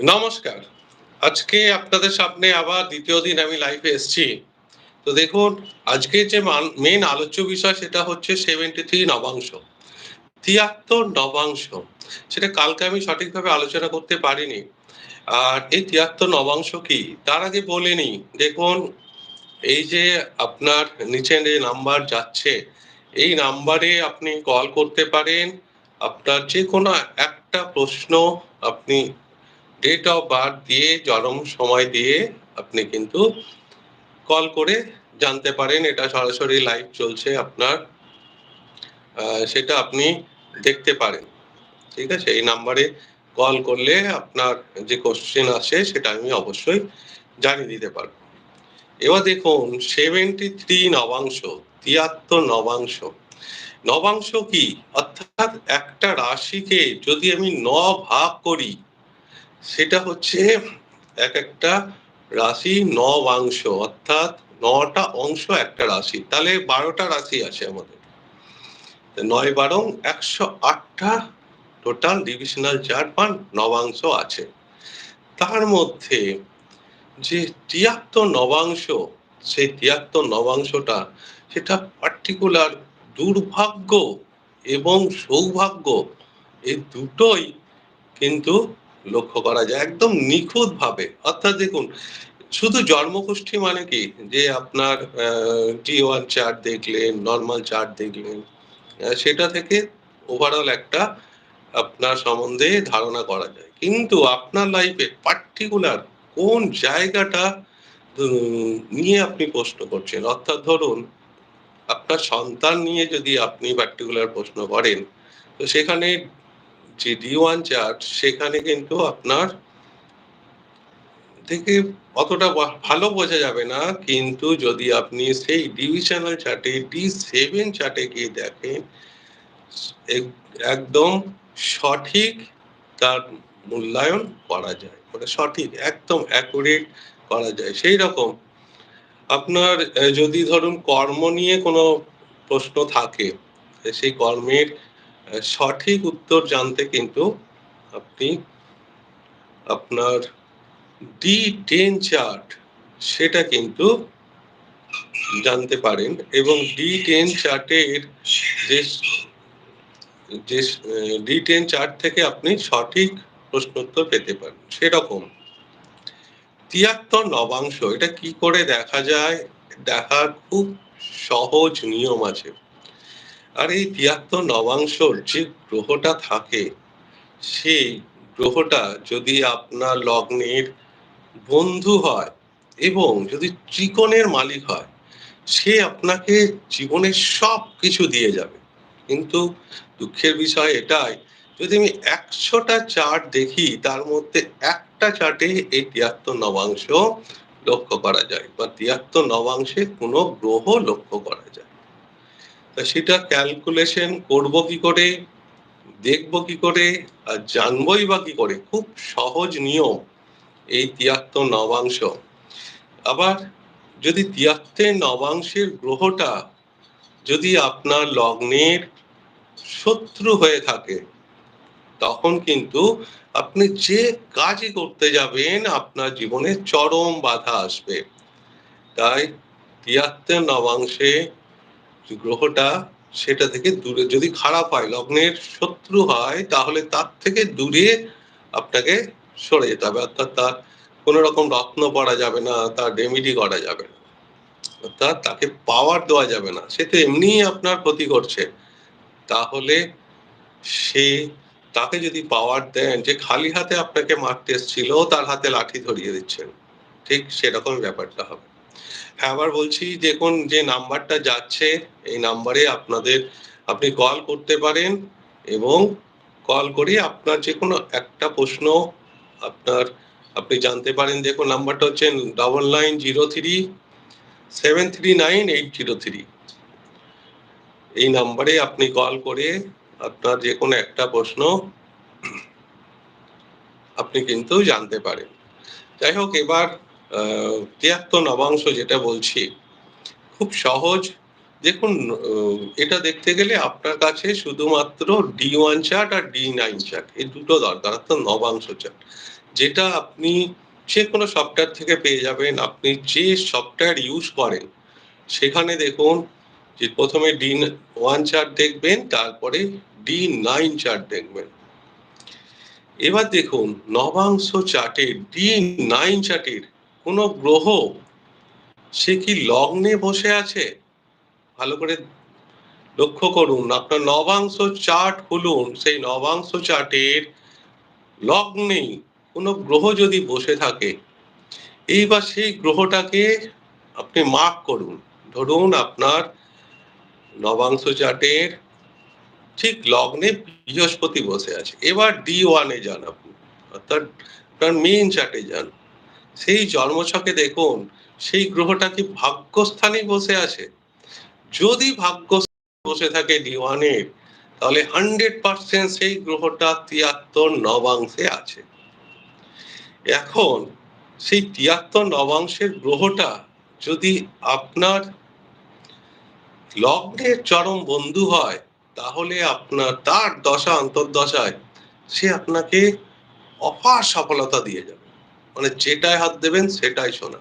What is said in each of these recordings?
নমস্কার। আজকে আপনাদের সামনে আবার দ্বিতীয় দিন আমি লাইভে এসেছি। তো দেখুন, আজকে যে মেন আলোচ্য বিষয় সেটা হচ্ছে সেভেন্টি থ্রি নবাংশ। তিয়াত্তর নবাংশ। সেটা কালকে আমি সঠিকভাবে আলোচনা করতে পারিনি। আর এই তিয়াত্তর নবাংশ কি? তার আগে বলিনি দেখুন, এই যে আপনার নিচে যে নাম্বার যাচ্ছে, এই নাম্বারে আপনি কল করতে পারেন। আপনার যে কোনো একটা প্রশ্ন আপনি ডেট অফ বার্থ দিয়ে, জন্ম সময় দিয়ে আপনি কিন্তু কল করে জানতে পারেন। এটা সরাসরি লাইভ চলছে আপনার। সেটা আপনি দেখতে পারেন। ঠিক আছে? এই নাম্বারে কল করলে আপনার যে কোশ্চেন আসে, সেটা আমি অবশ্যই জানিয়ে দিতে পারব। এবার দেখুন সেভেন্টি থ্রি নবাংশ, তিয়াত্তর নবাংশ। নবাংশ কি? অর্থাৎ একটা রাশিকে যদি আমি ন ভাগ করি সেটা হচ্ছে এক একটা রাশি নবাংশ, অর্থাৎ নটা অংশ একটা রাশি। তাহলে বারোটা রাশি আছে আমাদের। নয় বারং একশো আটটা টোটাল ডিভিশনাল চার্ট বা নবাংশ আছে। তার মধ্যে যে তিয়াত্তর নবাংশ, সেই তিয়াত্তর নবাংশটা সেটা পার্টিকুলার দুর্ভাগ্য এবং সৌভাগ্য, এই দুটোই কিন্তু লক্ষ্য করা যায় একদম নিখুঁত ভাবে অর্থাৎ দেখুন, শুধু জন্মগোষ্ঠী মানে কি? যে আপনার টি ওয়ান চার্ট দেখলেন নর্মাল চার্ট দেখলেন সেটা থেকে ওভারঅল একটা আপনার সম্বন্ধে ধারণা করা যায়। কিন্তু আপনার লাইফে পার্টিকুলার কোন জায়গাটা নিয়ে আপনি প্রশ্ন করছেন? অর্থাৎ ধরুন, আপনার সন্তান নিয়ে যদি আপনি পার্টিকুলার প্রশ্ন করেন, তো সেখানে যে ডি ওয়ান চার্ট সেখানে কিন্তু আপনার থেকে অতটা ভালো বোঝা যাবে না। কিন্তু যদি আপনি সেই ডিভিশনাল চার্টে ডি সেভেন চার্টে গিয়ে দেখেন একদম সঠিক তার মূল্যায়ন করা যায়। মানে সঠিক, একদম অ্যাকুরেট করা যায়। সেই রকম আপনার যদি ধরুন কর্ম নিয়ে কোনো প্রশ্ন থাকে সেই কর্মের সঠিক উত্তর জানতে কিন্তু আপনি আপনার ডি টেন চার্ট সেটা কিন্তু জানতে পারেন এবং ডি টেন চার্টের যে যে ডি টেন চার্ট থেকে আপনি সঠিক প্রশ্নোত্তর পেতে পারেন। সেরকম। তিয়াত্তর নবাংশ, এটা কি করে দেখা যায়? দেখার খুব সহজ নিয়ম আছে। আর এই তিয়াত্তর নবাংশর যে গ্রহটা থাকে, সেই গ্রহটা যদি আপনার লগ্নের বন্ধু হয় এবং যদি ত্রিকোণের মালিক হয়, সে আপনাকে জীবনের সব কিছু দিয়ে যাবে। কিন্তু দুঃখের বিষয় এটাই, যদি আমি একশোটা চার্ট দেখি, তার মধ্যে একটা চার্টে এই তিয়াত্তর নবাংশ লক্ষ্য করা যায় বা তিয়াত্তর নবাংশে কোনো গ্রহ লক্ষ্য করা যায়। তা সেটা ক্যালকুলেশন করব কি করে, দেখব কি করে, আর জানবই বা কি করে, খুব সহজ নিয়ম এই তিয়াত্তর নবাংশ। আবার যদি তিয়াত্তর নবাংশের গ্রহটা যদি আপনার লগ্নের শত্রু হয়ে থাকে, তখন কিন্তু আপনি যে কাজই করতে যাবেন, আপনার জীবনে চরম বাধা আসবে। তাই তিয়াত্তর নবাংশে গ্রহটা সেটা থেকে দূরে। যদি খারাপ হয়, লগ্নের শত্রু হয়, তাহলে তার থেকে দূরে আপনাকে সরে যেতে হবে। অর্থাৎ তার কোনো রকম রত্ন পড়া যাবে না, তার রেমিডি করা যাবে না। অর্থাৎ তাকে পাওয়ার দেওয়া যাবে না। সে তো এমনিই আপনার ক্ষতি করছে। তাহলে সে তাকে যদি পাওয়ার দেন, যে খালি হাতে আপনাকে মারতে এসেছিল, তার হাতে লাঠি ধরিয়ে দিচ্ছেন। ঠিক সেরকম ব্যাপারটা হবে। হ্যাঁ আবার বলছি, দেখুন, যে নাম্বারটা যাচ্ছে, এই নাম্বারে আপনাদের, আপনি কল করতে পারেন এবং কল করে আপনার যে কোনো একটা প্রশ্ন আপনার, আপনি জানতে পারেন। দেখুন নাম্বারটা হচ্ছে double nine zero three seven three nine eight zero three এই নাম্বারে আপনি কল করে আপনার যে কোনো একটা প্রশ্ন আপনি কিন্তু জানতে পারেন। যাই হোক, এবার তিয়াত্তর নবাংশ যেটা বলছি, খুব সহজ। দেখুন এটা দেখতে গেলে আপনার কাছে শুধুমাত্র ডি ওয়ান চার্ট আর ডি নাইন চার্ট এই দুটো দরকার, অর্থাৎ নবাংশ চার্ট যেটা আপনি যে কোনো সফটওয়্যার থেকে পেয়ে যাবেন, আপনি যে সফটওয়্যার ইউজ করেন, সেখানে দেখুন যে প্রথমে ডি ওয়ান চার্ট দেখবেন, তারপরে ডি নাইন চার্ট দেখবেন। এবার দেখুন, নবাংশ চার্টের ডি নাইন চার্টের কোনো গ্রহ সে কি লগ্নে বসে আছে? ভালো করে লক্ষ্য করুন, আপনার নবাংশ চার্ট খুলুন, সেই নবাংশ চার্টের লগ্নেই কোনো গ্রহ যদি বসে থাকে, এইবার সেই গ্রহটাকে আপনি মার্ক করুন। ধরুন আপনার নবাংশ চার্টের ঠিক লগ্নে বৃহস্পতি বসে আছে, এবার ডি ওয়ানে যান আপনি, অর্থাৎ আপনার মেইন চার্টে যান। সেই জন্মছকে দেখুন, সেই গ্রহটা কি ভাগ্যস্থানে বসে আছে? যদি ভাগ্য বসে থাকে ডি ওয়ানের তাহলে হান্ড্রেড পার্সেন্ট সেই গ্রহটা তিয়াত্তর নবাংশে আছে। এখন সেই তিয়াত্তর নবাংশের গ্রহটা যদি আপনার লগ্নের চরম বন্ধু হয়, তাহলে আপনার তার দশা, অন্তর্দশায় সে আপনাকে অপার সফলতা দিয়ে যাবে। মানে যেটায় হাত দেবেন সেটাই শোনা।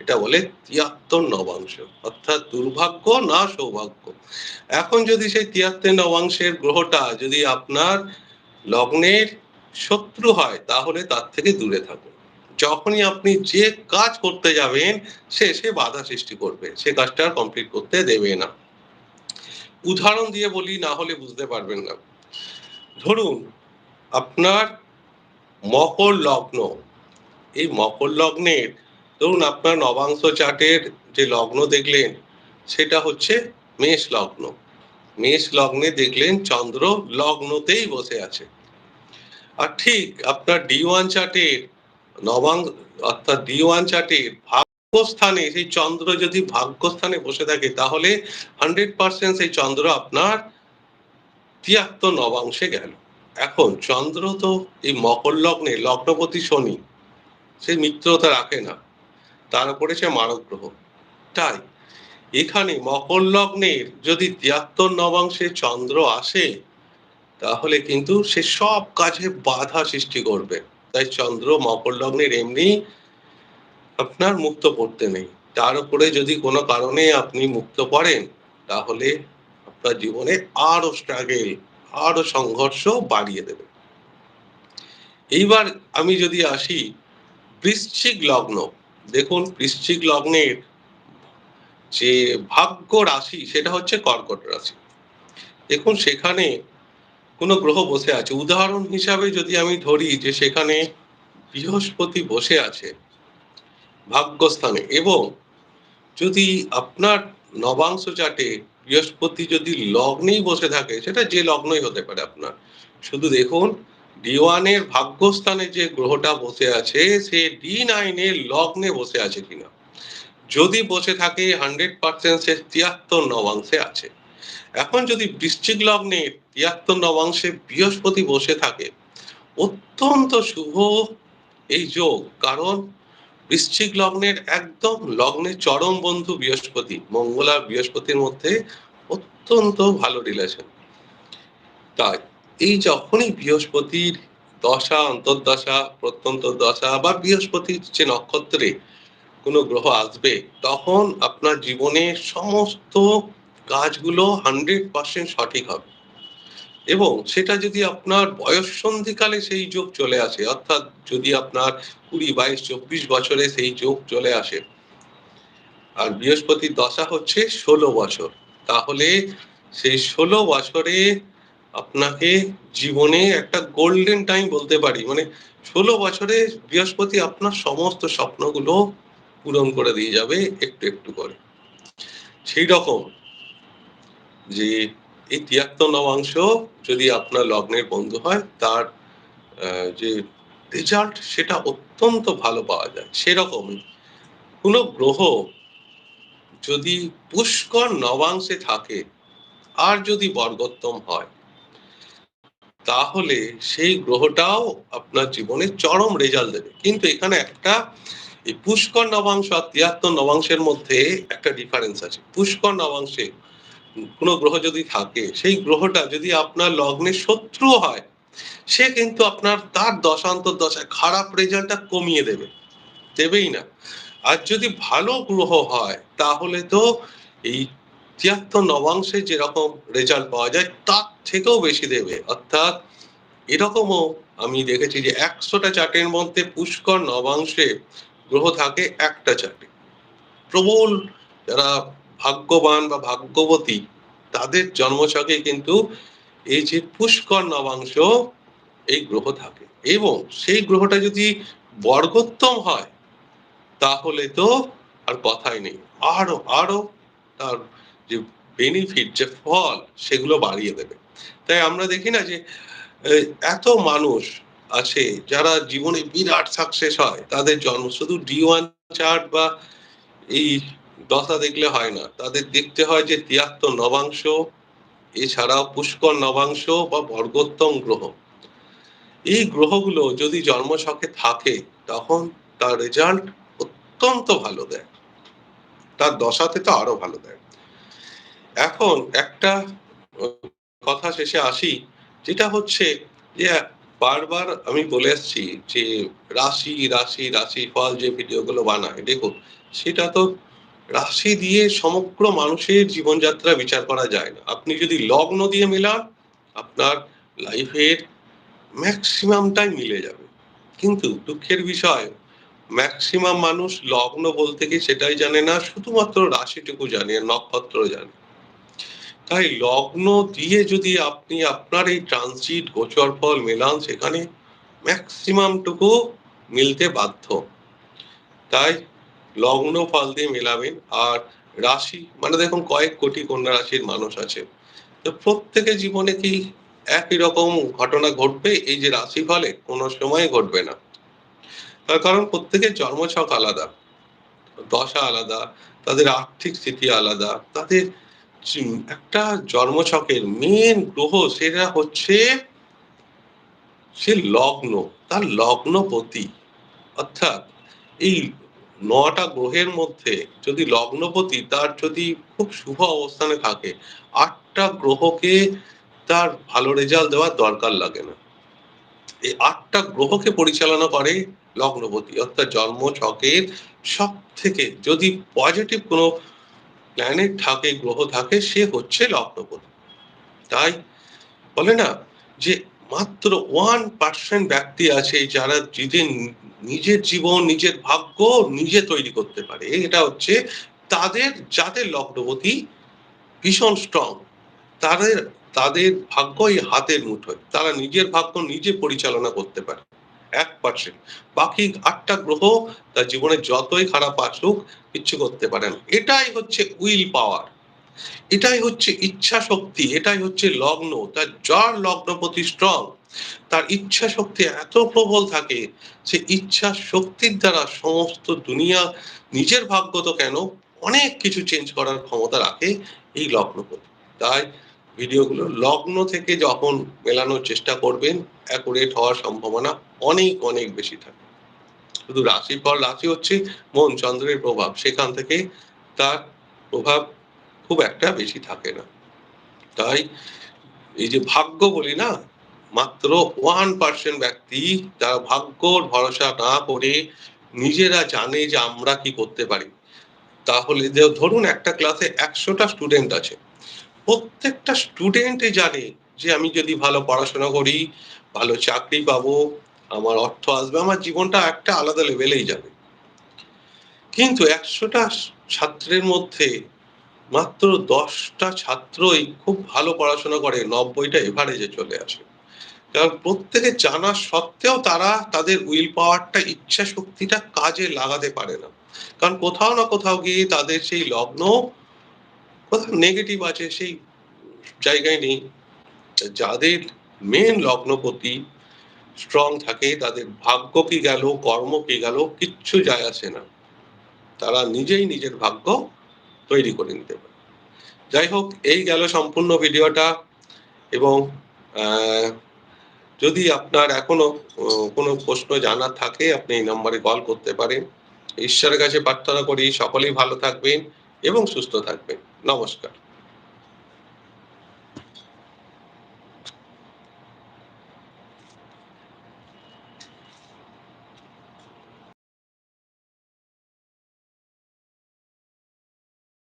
এটা বলে তিয়াত্তর নবাংশ, অর্থাৎ দুর্ভাগ্য না সৌভাগ্য। এখন যদি সেই তিয়াত্তর নবাংশের গ্রহটা যদি আপনার লগ্নের শত্রু হয়, তাহলে তার থেকে দূরে থাকুন। যখনই আপনি যে কাজ করতে যাবেন, সে সে বাধা সৃষ্টি করবে। সে কাজটা আর কমপ্লিট করতে দেবে না। উদাহরণ দিয়ে বলি, না হলে বুঝতে পারবেন না। ধরুন, আপনার মকর লগ্ন এই মকর লগ্নের, ধরুন আপনার নবাংশ চার্টের যে লগ্ন দেখলেন, সেটা হচ্ছে মেষ লগ্ন। মেষ লগ্নে দেখলেন চন্দ্র লগ্নতেই বসে আছে। আর ঠিক আপনার ডি ওয়ান চার্টের নবাংশ, অর্থাৎ ডি ওয়ান চার্টের ভাগ্যস্থানে, সেই চন্দ্র যদি ভাগ্যস্থানে বসে থাকে, তাহলে হান্ড্রেড পার্সেন্ট সেই চন্দ্র আপনার তিয়াত্তর নবাংশে গেল। এখন চন্দ্র তো এই মকর লগ্নে, লগ্নপতি শনি সে মিত্রতা রাখে না। তার উপরে সে মারক গ্রহ তাই এখানে মকর লগ্নের যদি তিয়াত্তর নবাংশে চন্দ্র আসে, তাহলে কিন্তু সে সব কাজে বাধা সৃষ্টি করবে। তাই চন্দ্র মকর লগ্নের এমনি আপনার মুক্ত পড়তে নেই। তার উপরে যদি কোনো কারণে আপনি মুক্ত পড়েন তাহলে আপনার জীবনে আরও স্ট্রাগেল আরও সংঘর্ষ বাড়িয়ে দেবে। এইবার আমি যদি আসি বৃশ্চিক লগ্ন। দেখুন, বৃশ্চিক লগ্নের যে ভাগ্য রাশি, সেটা হচ্ছে কর্কট রাশি। দেখুন, সেখানে কোনো গ্রহ বসে আছে। উদাহরণ হিসাবে যদি আমি ধরি যে সেখানে বৃহস্পতি বসে আছে ভাগ্যস্থানে এবং যদি আপনার নবাংশ চাটে বৃহস্পতি যদি লগ্নেই বসে থাকে, সেটা যে লগ্নই হতে পারে আপনার। শুধু দেখুন ডি ওয়ানের ভাগ্যস্থানে যে গ্রহটা বসে আছে, সে ডি নাইনের লগ্নে বসে আছে কিনা? যদি বসে থাকে, হান্ড্রেড পার্সেন্ট সে তিয়াত্তর নবাংশে আছে। এখন যদি বৃশ্চিক লগ্নে তিয়াত্তর নবাংশে বৃহস্পতি বসে থাকে, অত্যন্ত শুভ এই যোগ, কারণ বৃশ্চিক লগ্নের একদম লগ্নে চরম বন্ধু বৃহস্পতি, মঙ্গল বৃহস্পতির মধ্যে অত্যন্ত ভালো রিলেশন তাই এই যখনই বৃহস্পতির দশা, অন্তর্দশা প্রত্যন্ত দশা বা বৃহস্পতির যে নক্ষত্রে কোনো গ্রহ আসবে, তখন আপনার জীবনে সমস্ত কাজগুলো হান্ড্রেড পার্সেন্ট সঠিক হবে। এবং সেটা যদি আপনার বয়স সন্ধিকালে সেই যোগ চলে আসে, অর্থাৎ যদি আপনার কুড়ি, বাইশ, চব্বিশ বছরে সেই যোগ চলে আসে, আর বৃহস্পতির দশা হচ্ছে ষোলো বছর, তাহলে সেই ষোলো বছরে আপনাকে জীবনে একটা গোল্ডেন টাইম বলতে পারি। মানে ষোলো বছরে বৃহস্পতি আপনার সমস্ত স্বপ্নগুলো পূরণ করে দিয়ে যাবে একটু একটু করে। সেই রকম যে এই তিয়াত্তর নবাংশ যদি আপনার লগ্নের বন্ধু হয়, তার যে রেজাল্ট সেটা অত্যন্ত ভালো পাওয়া যায়। সেরকম কোনো গ্রহ যদি পুষ্কর নবাংশে থাকে, আর যদি বর্গোত্তম হয় তাহলে সেই গ্রহটাও আপনার জীবনে চরম রেজাল্ট দেবে। কিন্তু এখানে একটা, এই পুষ্কর নবাংশ আর তিয়াত্তর নবাংশের মধ্যে একটা ডিফারেন্স আছে। পুষ্কর নবাংশে কোনো গ্রহ যদি থাকে, সেই গ্রহটা যদি আপনার লগ্নে শত্রু হয়, সে কিন্তু আপনার তার দশান্তর দশায় খারাপ রেজাল্টটা কমিয়ে দেবে। দেবেই না। আর যদি ভালো গ্রহ হয়, তাহলে তো এই তিয়াত্তর নবাংশে যেরকম রেজাল্ট পাওয়া যায়, তার থেকেও বেশি দেবে। অর্থাৎ এরকমও আমি দেখেছি যে একশোটা চার্টের মধ্যে পুষ্কর নবাংশে গ্রহ থাকে একটা চার্টে প্রবল যারা ভাগ্যবান বা ভাগ্যবতী, তাদের জন্মছকে কিন্তু এই যে পুষ্কর নবাংশ এই গ্রহ থাকে। এবং সেই গ্রহটা যদি বর্গোত্তম হয়, তাহলে তো আর কথাই নেই। আরও আরও তার যে বেনিফিট যে ফল, সেগুলো বাড়িয়ে দেবে। তাই আমরা দেখি না যে এত মানুষ আছে যারা জীবনে বিরাট সাকসেস হয়, তাদের জন্ম শুধু ডি ওয়ান চার্ট বা এই দশা দেখলে হয় না। তাদের দেখতে হয় যে তিয়াত্তর নবাংশ, এছাড়াও পুষ্কর নবাংশ বা বর্গোত্তম গ্রহ। এই গ্রহগুলো যদি জন্মছকে থাকে, তখন তার রেজাল্ট অত্যন্ত ভালো দেয়। তার দশাতে তো আরও ভালো দেয়। এখন একটা কথা শেষে আসি, যেটা হচ্ছে যে বারবার আমি বলে আসছি যে রাশি রাশি রাশি ফল যে ভিডিওগুলো বানায়, দেখুন, সেটা তো রাশি দিয়ে সমগ্র মানুষের জীবনযাত্রা বিচার করা যায় না। আপনি যদি লগ্ন দিয়ে মেলান, আপনার লাইফের ম্যাক্সিমামটাই মিলে যাবে। কিন্তু দুঃখের বিষয় ম্যাক্সিমাম মানুষ লগ্ন বলতে কি সেটাই জানে না, শুধুমাত্র রাশিটুকু জানে, নক্ষত্র জানে। তাই লগ্ন দিয়ে যদি আপনি আপনার এই ট্রানজিট গোচর ফল মেলান সেখানে ম্যাক্সিমামটুকু মিলতে বাধ্য। তাই লগ্ন ফল দিয়ে মেলাবেন আর রাশি মানে দেখুন কয়েক কোটি কন্যা রাশির মানুষ আছে। তো প্রত্যেকের জীবনে কি একই রকম ঘটনা ঘটবে? এই যে রাশি ফলে কোনো সময় ঘটবে না। তার কারণ প্রত্যেকের জন্মছক আলাদা, দশা আলাদা, তাদের আর্থিক স্থিতি আলাদা, তাদের একটা জন্মছকের মেন গ্রহ সেটা হচ্ছে সে লগ্ন, তার লগ্নপতি। অর্থাৎ এই নটা গ্রহের মধ্যে যদি লগ্নপতি, তার যদি খুব শুভ অবস্থানে থাকে, আটটা গ্রহকে তার ভালো রেজাল্ট দেওয়ার দরকার লাগে না। এই আটটা গ্রহকে পরিচালনা করে লগ্নপতি, অর্থাৎ জন্ম ছকের সব থেকে যদি পজিটিভ কোনো প্ল্যানেট থাকে, গ্রহ থাকে, সে হচ্ছে লগ্নপতি। তাই বলে না যে মাত্র ওয়ান পার্সেন্ট ব্যক্তি আছে যারা নিজের নিজের জীবন, নিজের ভাগ্য নিজে তৈরি করতে পারে। এটা হচ্ছে তাদের, যাদের লগ্নপতি ভীষণ স্ট্রং তাদের তাদের ভাগ্যই হাতের মুঠোয়। তারা নিজের ভাগ্য নিজে পরিচালনা করতে পারে। এক পার্সেন্ট। বাকি আটটা গ্রহ তার জীবনে যতই খারাপ আসুক, কিচ্ছু করতে পারে না। এটাই হচ্ছে উইল পাওয়ার। এটাই হচ্ছে ইচ্ছা শক্তি এটাই হচ্ছে লগ্ন। তার যার লগ্নপতি স্ট্রং তার ইচ্ছা শক্তি এত প্রবল থাকে, সে ইচ্ছা শক্তির দ্বারা সমস্ত দুনিয়া নিজের ভাগ্য তো কেন অনেক কিছু চেঞ্জ করার ক্ষমতা রাখে এই লগ্নপতি। তাই ভিডিওগুলো লগ্ন থেকে যখন মেলানোর চেষ্টা করবেন অ্যাকুরেট হওয়ার সম্ভাবনা অনেক অনেক বেশি থাকে। শুধু রাশি ফল রাশি হচ্ছে মন চন্দ্রের প্রভাব। সেখান থেকে তার প্রভাব খুব একটা বেশি থাকে না। তাই এই যে ভাগ্য বলি না, মাত্র ওয়ান পার্সেন্ট ব্যক্তি যারা ভাগ্যর ভরসা না করে নিজেরা জানে যে আমরা কি করতে পারি। তাহলে ধরুন একটা ক্লাসে একশোটা স্টুডেন্ট আছে। প্রত্যেকটা স্টুডেন্টই জানে যে আমি যদি ভালো পড়াশোনা করি, ভালো চাকরি পাবো, আমার অর্থ আসবে, আমার জীবনটা একটা আলাদা লেভেলেই যাবে। কিন্তু একশোটা ছাত্রের মধ্যে মাত্র দশটা ছাত্রই খুব ভালো পড়াশোনা করে, নব্বইটা এভারেজে চলে আসে। কারণ প্রত্যেকে জানা সত্ত্বেও তারা তাদের উইল পাওয়ারটা ইচ্ছা শক্তিটা কাজে লাগাতে পারে না। কারণ কোথাও না কোথাও গিয়ে তাদের সেই লগ্ন কোথাও নেগেটিভ আছে সেই জায়গায় নেই যাদের মেন লগ্নপতি স্ট্রং থাকে তাদের ভাগ্য কি গেল কর্ম কি গেল কিচ্ছু যায় আসে না তারা নিজেই নিজের ভাগ্য তৈরি করে নিতে পারে যাই হোক এই গেল সম্পূর্ণ ভিডিওটা এবং যদি আপনার এখনও কোনো প্রশ্ন জানার থাকে আপনি এই নম্বরে কল করতে পারেন ঈশ্বরের কাছে প্রার্থনা করি সকলেই ভালো থাকবেন এবং সুস্থ থাকবেন নমস্কার।